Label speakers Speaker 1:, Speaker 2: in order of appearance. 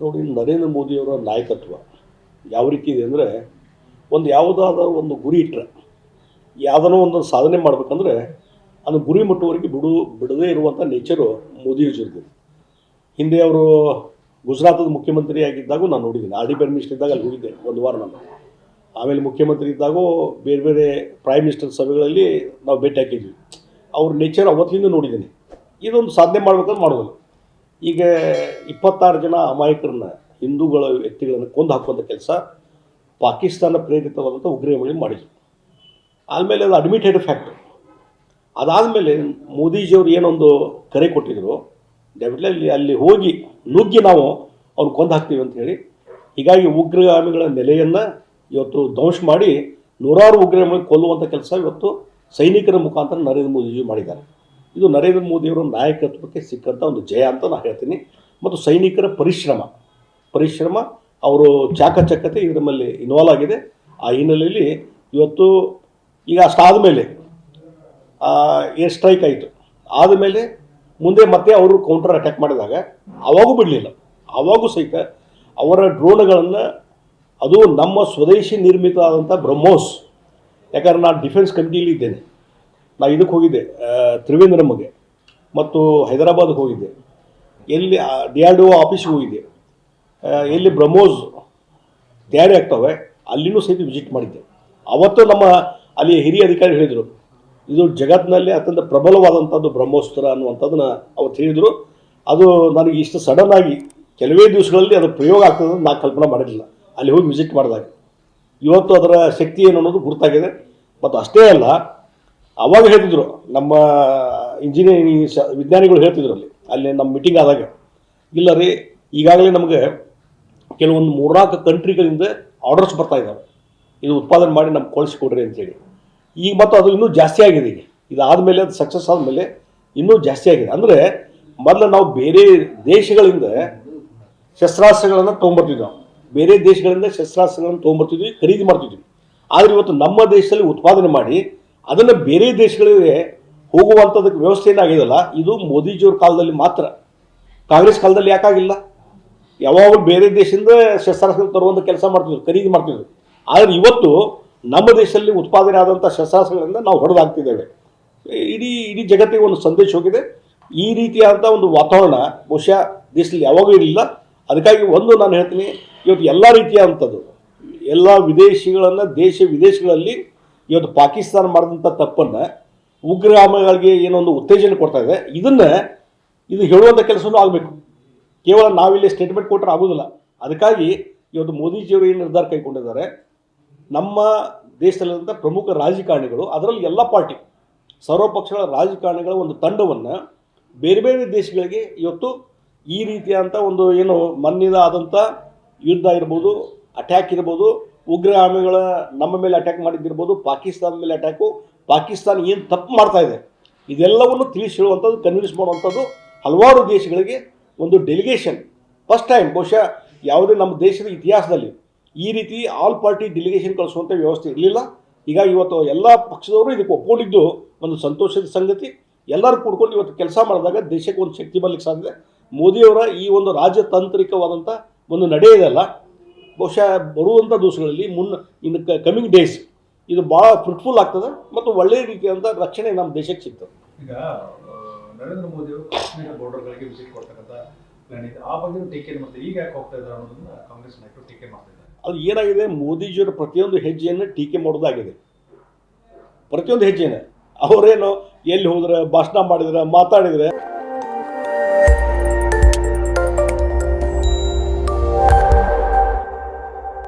Speaker 1: ನೋಡಿ ನರೇಂದ್ರ ಮೋದಿಯವರ ನಾಯಕತ್ವ ಯಾವ ರೀತಿ ಇದೆ ಅಂದರೆ ಒಂದು ಯಾವುದಾದ ಒಂದು ಗುರಿ ಇಟ್ಟರೆ ಯಾವುದನ್ನೋ ಒಂದು ಸಾಧನೆ ಮಾಡಬೇಕಂದ್ರೆ ಅದು ಗುರಿ ಮುಟ್ಟುವವರೆಗೆ ಬಿಡು, ಬಿಡದೇ ಇರುವಂಥ ನೇಚರು ಮೋದಿಯವ್ರದ್ದು ಹಿಂದೆ ಅವರು ಗುಜರಾತದ ಮುಖ್ಯಮಂತ್ರಿ ಆಗಿದ್ದಾಗೂ ನಾನು ನೋಡಿದ್ದೀನಿ. ಆರ್ ಡಿ ಪ್ರೈಮ್ ಮಿನಿಸ್ಟರ್ ಇದ್ದಾಗ ಅಲ್ಲಿ ಹೋಗಿದ್ದೆ ಒಂದು ವಾರ ನಾನು. ಆಮೇಲೆ ಮುಖ್ಯಮಂತ್ರಿ ಇದ್ದಾಗೂ ಬೇರೆ ಬೇರೆ ಪ್ರೈಮ್ ಮಿನಿಸ್ಟರ್ ಸಭೆಗಳಲ್ಲಿ ನಾವು ಭೇಟಿ ಹಾಕಿದ್ವಿ. ಅವ್ರ ನೇಚರ್ ಅವತ್ತಿಂದ ನೋಡಿದ್ದೀನಿ. ಇದೊಂದು ಸಾಧನೆ ಮಾಡ್ಬೇಕಂದ್ರೆ ಮಾಡೋದಿಲ್ಲ ಈಗ ಇಪ್ಪತ್ತಾರು ಜನ ಅಮಾಯಕರನ್ನ, ಹಿಂದೂಗಳ ವ್ಯಕ್ತಿಗಳನ್ನು ಕೊಂದು ಹಾಕುವಂಥ ಕೆಲಸ ಪಾಕಿಸ್ತಾನ ಪ್ರೇರಿತವಾದಂಥ ಉಗ್ರಮಿ ಮಾಡಿದ್ರು. ಆದಮೇಲೆ ಅದು ಅಡ್ಮಿಟೆಡ್ ಫ್ಯಾಕ್ಟ್ ಅದಾದಮೇಲೆ ಮೋದಿಜಿಯವರು ಏನೊಂದು ಕರೆ ಕೊಟ್ಟಿದ್ರು ಡೆಫಿನೆಟ್ಲಿ ಅಲ್ಲಿ ಹೋಗಿ ನುಗ್ಗಿ ನಾವು ಅವ್ರು ಕೊಂದು ಹಾಕ್ತೀವಿ ಅಂತ ಹೇಳಿ, ಹೀಗಾಗಿ ಉಗ್ರಗಾಮಿಗಳ ನೆಲೆಯನ್ನು ಇವತ್ತು ಧ್ವಂಸ ಮಾಡಿ ನೂರಾರು ಉಗ್ರಗಾಮಿಗಳು ಕೊಲ್ಲುವಂಥ ಕೆಲಸ ಇವತ್ತು ಸೈನಿಕರ ಮುಖಾಂತರ ನರೇಂದ್ರ ಮೋದಿಜಿ ಮಾಡಿದ್ದಾರೆ. ಇದು ನರೇಂದ್ರ ಮೋದಿಯವರ ನಾಯಕತ್ವಕ್ಕೆ ಸಿಕ್ಕಂಥ ಒಂದು ಜಯ ಅಂತ ನಾನು ಹೇಳ್ತೀನಿ. ಮತ್ತು ಸೈನಿಕರ ಪರಿಶ್ರಮ. ಪರಿಶ್ರಮ, ಅವರು ಚಾಕಚಕ್ಯತೆ ಇದರ ಮೇಲೆ ಇನ್ವಾಲ್ವ್ ಆಗಿದೆ. ಆ ಹಿನ್ನೆಲೆಯಲ್ಲಿ ಇವತ್ತು ಈಗ ಅಷ್ಟಾದ ಮೇಲೆ ಏರ್ ಸ್ಟ್ರೈಕ್ ಆಯಿತು. ಆದಮೇಲೆ ಮುಂದೆ ಮತ್ತೆ ಅವರು ಕೌಂಟರ್ ಅಟ್ಯಾಕ್ ಮಾಡಿದಾಗ ಅವಾಗೂ ಬಿಡಲಿಲ್ಲ. ಅವಾಗೂ ಸಹಿತ ಅವರ ಡ್ರೋನ್ಗಳನ್ನು, ಅದು ನಮ್ಮ ಸ್ವದೇಶಿ ನಿರ್ಮಿತ ಆದಂಥ ಬ್ರಹ್ಮೋಸ್. ಯಾಕಂದ್ರೆ ನಾನು ಡಿಫೆನ್ಸ್ ಕಮಿಟಿಯಲ್ಲಿ ಇದ್ದೇನೆ. ನಾನು ಇದಕ್ಕೆ ಹೋಗಿದ್ದೆ ತ್ರಿವೇಂದ್ರಮ್ಮಗೆ ಮತ್ತು ಹೈದರಾಬಾದ್ಗೆ ಹೋಗಿದ್ದೆ. ಎಲ್ಲಿ ಡಿ ಆರ್ ಡಿ ಒ ಆಫೀಸ್ಗೆ ಹೋಗಿದ್ದೆ. ಎಲ್ಲಿ ಬ್ರಹ್ಮೋಸ್ ತಯಾರಿ ಆಗ್ತವೆ, ಅಲ್ಲಿನೂ ಸಹಿತ ವಿಸಿಟ್ ಮಾಡಿದ್ದೆ. ಅವತ್ತು ನಮ್ಮ ಅಲ್ಲಿ ಹಿರಿಯ ಅಧಿಕಾರಿ ಹೇಳಿದರು, ಇದು ಜಗತ್ತಿನಲ್ಲಿ ಅತ್ಯಂತ ಪ್ರಬಲವಾದಂಥದ್ದು ಬ್ರಹ್ಮೋಸ್ತ್ರ ಅನ್ನುವಂಥದ್ದನ್ನ ಅವತ್ತು ಹೇಳಿದರು. ಅದು ನನಗೆ ಇಷ್ಟು ಸಡನ್ ಆಗಿ ಕೆಲವೇ ದಿವಸಗಳಲ್ಲಿ ಅದು ಪ್ರಯೋಗ ಆಗ್ತದೆ ಅಂತ ನಾನು ಕಲ್ಪನೆ ಮಾಡಿರಲಿಲ್ಲ. ಅಲ್ಲಿ ಹೋಗಿ ವಿಸಿಟ್ ಮಾಡಿದಾಗ. ಇವತ್ತು ಅದರ ಶಕ್ತಿ ಏನು ಅನ್ನೋದು ಗುರುತಾಗಿದೆ. ಮತ್ತು ಅಷ್ಟೇ ಅಲ್ಲ ಅವಾಗ ಹೇಳ್ತಿದ್ರು, ನಮ್ಮ ಇಂಜಿನಿಯರಿಂಗ್ ವಿಜ್ಞಾನಿಗಳು ಹೇಳ್ತಿದ್ರು ಅಲ್ಲಿ ಅಲ್ಲಿ ನಮ್ಮ ಮೀಟಿಂಗ್ ಆದಾಗ, ಇಲ್ಲ ರೀ, ಈಗಾಗಲೇ ನಮಗೆ ಕೆಲವೊಂದು ಮೂರ್ನಾಲ್ಕು ಕಂಟ್ರಿಗಳಿಂದ ಆರ್ಡರ್ಸ್ ಬರ್ತಾ ಇದ್ದಾವೆ ಇದು ಉತ್ಪಾದನೆ ಮಾಡಿ ನಮ್ಗೆ ಕಳಿಸ್ಕೊಡ್ರಿ ಅಂತೇಳಿ. ಈಗ ಮತ್ತು ಅದು ಇನ್ನೂ ಜಾಸ್ತಿ ಆಗಿದೆ ಈಗ. ಇದಾದಮೇಲೆ ಅದು ಸಕ್ಸಸ್ ಆದಮೇಲೆ ಇನ್ನೂ ಜಾಸ್ತಿ ಆಗಿದೆ. ಅಂದರೆ ಮೊದಲು ನಾವು ಬೇರೆ ದೇಶಗಳಿಂದ ಶಸ್ತ್ರಾಸ್ತ್ರಗಳನ್ನು ತೊಗೊಂಬರ್ತಿದ್ವಿ ನಾವು. ಬೇರೆ ದೇಶಗಳಿಂದ ಶಸ್ತ್ರಾಸ್ತ್ರಗಳನ್ನು ತೊಗೊಂಬರ್ತಿದ್ವಿ, ಖರೀದಿ ಮಾಡ್ತಿದ್ವಿ. ಆದರೆ ಇವತ್ತು ನಮ್ಮ ದೇಶದಲ್ಲಿ ಉತ್ಪಾದನೆ ಮಾಡಿ ಅದನ್ನು ಬೇರೆ ದೇಶಗಳಿಗೆ ಹೋಗುವಂಥದಕ್ಕೆ ವ್ಯವಸ್ಥೆ ಏನಾಗಿದೆಯಲ್ಲ, ಇದು ಮೋದಿಜಿಯವ್ರ ಕಾಲದಲ್ಲಿ ಮಾತ್ರ. ಕಾಂಗ್ರೆಸ್ ಕಾಲದಲ್ಲಿ ಯಾಕಾಗಿಲ್ಲ? ಯಾವಾಗಲೂ ಬೇರೆ ದೇಶದಿಂದ ಶಸ್ತ್ರಾಸ್ತ್ರ ತರುವಂಥ ಕೆಲಸ ಮಾಡ್ತಿದ್ರು, ಖರೀದಿ ಮಾಡ್ತಿದ್ರು. ಆದರೆ ಇವತ್ತು ನಮ್ಮ ದೇಶದಲ್ಲಿ ಉತ್ಪಾದನೆ ಆದಂಥ ಶಸ್ತ್ರಾಸ್ತ್ರಗಳಿಂದ ನಾವು ಹೊಡೆದಾಗ್ತಿದ್ದೇವೆ. ಇಡೀ ಇಡೀ ಜಗತ್ತಿಗೆ ಒಂದು ಸಂದೇಶ ಹೋಗಿದೆ. ಈ ರೀತಿಯಾದಂಥ ಒಂದು ವಾತಾವರಣ ಬಹುಶಃ ದೇಶದಲ್ಲಿ ಯಾವಾಗೂ ಇರಲಿಲ್ಲ. ಅದಕ್ಕಾಗಿ ಒಂದು ನಾನು ಹೇಳ್ತೀನಿ, ಇವತ್ತು ಎಲ್ಲ ರೀತಿಯಾದಂಥದ್ದು ಎಲ್ಲ ವಿದೇಶಿಗಳನ್ನು ದೇಶ ವಿದೇಶಗಳಲ್ಲಿ ಇವತ್ತು ಪಾಕಿಸ್ತಾನ ಮಾಡಿದಂಥ ತಪ್ಪನ್ನು ಉಗ್ರಗಾಮಿಗಳಿಗೆ ಏನೊಂದು ಉತ್ತೇಜನ ಕೊಡ್ತಾ ಇದೆ. ಇದನ್ನು ಇದು ಹೇಳುವಂಥ ಕೆಲಸವೂ ಆಗಬೇಕು. ಕೇವಲ ನಾವಿಲ್ಲಿ ಸ್ಟೇಟ್ಮೆಂಟ್ ಕೊಟ್ಟರೆ ಆಗೋದಿಲ್ಲ. ಅದಕ್ಕಾಗಿ ಇವತ್ತು ಮೋದಿಜಿಯವರು ಏನು ನಿರ್ಧಾರ ಕೈಗೊಂಡಿದ್ದಾರೆ? ನಮ್ಮ ದೇಶದಲ್ಲಿರುವಂಥ ಪ್ರಮುಖ ರಾಜಕಾರಣಿಗಳು, ಅದರಲ್ಲಿ ಎಲ್ಲ ಪಾರ್ಟಿ, ಸರ್ವಪಕ್ಷಗಳ ರಾಜಕಾರಣಿಗಳ ಒಂದು ತಂಡವನ್ನು ಬೇರೆ ಬೇರೆ ದೇಶಗಳಿಗೆ ಇವತ್ತು ಈ ರೀತಿಯಾದಂಥ ಒಂದು ಏನು ಮನ್ನಿದ ಆದಂಥ ಯುದ್ಧ ಇರ್ಬೋದು ಅಟ್ಯಾಕ್ ಇರ್ಬೋದು ಉಗ್ರಗಾಮಿಗಳ ನಮ್ಮ ಮೇಲೆ ಅಟ್ಯಾಕ್ ಮಾಡಿದ್ದಿರ್ಬೋದು, ಪಾಕಿಸ್ತಾನ ಮೇಲೆ ಅಟ್ಯಾಕು ಪಾಕಿಸ್ತಾನ ಏನು ತಪ್ಪು ಮಾಡ್ತಾ ಇದೆ? ಇದೆಲ್ಲವನ್ನು ತಿಳಿಸಿ ಹೇಳುವಂಥದ್ದು ಕನ್ವಿನ್ಸ್ ಮಾಡುವಂಥದ್ದು ಹಲವಾರು ದೇಶಗಳಿಗೆ ಒಂದು ಡೆಲಿಗೇಷನ್ ಫಸ್ಟ್ ಟೈಮ್ ಬಹುಶಃ ಯಾವುದೇ ನಮ್ಮ ದೇಶದ ಇತಿಹಾಸದಲ್ಲಿ ಈ ರೀತಿ ಆಲ್ ಪಾರ್ಟಿ ಡೆಲಿಗೇಷನ್ ಕಳಿಸುವಂಥ ವ್ಯವಸ್ಥೆ ಇರಲಿಲ್ಲ. ಈಗ ಇವತ್ತು ಎಲ್ಲ ಪಕ್ಷದವರು ಇದಕ್ಕೆ ಒಪ್ಕೊಂಡಿದ್ದು ಒಂದು ಸಂತೋಷದ ಸಂಗತಿ. ಎಲ್ಲರೂ ಕೂಡ್ಕೊಂಡು ಇವತ್ತು ಕೆಲಸ ಮಾಡಿದಾಗ ದೇಶಕ್ಕೆ ಒಂದು ಶಕ್ತಿ ಬರಲಿಕ್ಕೆ ಸಾಧ್ಯ. ಮೋದಿಯವರ ಈ ಒಂದು ರಾಜತಾಂತ್ರಿಕವಾದಂಥ ಒಂದು ನಡೆ ಇದೆಯಲ್ಲ ಬಹುಶಃ ಬರುವಂಥ ದಿವಸಗಳಲ್ಲಿ ಮುನ್ನ ಇನ್ನು ಕಮಿಂಗ್ ಡೇಸ್ ಇದು ಭಾಳ ಫ್ರೂಟ್ಫುಲ್ ಆಗ್ತದೆ ಮತ್ತು ಒಳ್ಳೆಯ ರೀತಿಯಾದಂಥ ರಕ್ಷಣೆ ನಮ್ಮ ದೇಶಕ್ಕೆ ಸಿಗ್ತದೆ.
Speaker 2: ಈಗ ನರೇಂದ್ರ ಮೋದಿ ಅವರು ಕಾಶ್ಮೀರ ಬಾರ್ಡರ್ಗಳಿಗೆ ವಿಸಿಟ್ ಕೊಡ್ತಕ್ಕಂಥ ಆ ಬಗ್ಗೆ ಟೀಕೆ ಮಾಡ್ತಾರೆ? ಈಗ ಯಾಕೆ ಹೋಗ್ತಾ ಇದ್ದಾರೆ ಅನ್ನೋದನ್ನ ಕಾಂಗ್ರೆಸ್ ನಾಯಕರು ಟೀಕೆ ಮಾಡ್ತಾ ಇದ್ದಾರೆ.
Speaker 1: ಅದು ಏನಾಗಿದೆ ಮೋದಿಜಿಯವರ ಪ್ರತಿಯೊಂದು ಹೆಜ್ಜೆಯನ್ನು ಟೀಕೆ ಮಾಡೋದಾಗಿದೆ ಪ್ರತಿಯೊಂದು ಹೆಜ್ಜೆನ ಅವರೇನು ಎಲ್ಲಿ ಹೋದ್ರೆ ಭಾಷಣ ಮಾಡಿದ್ರೆ ಮಾತಾಡಿದ್ರೆ.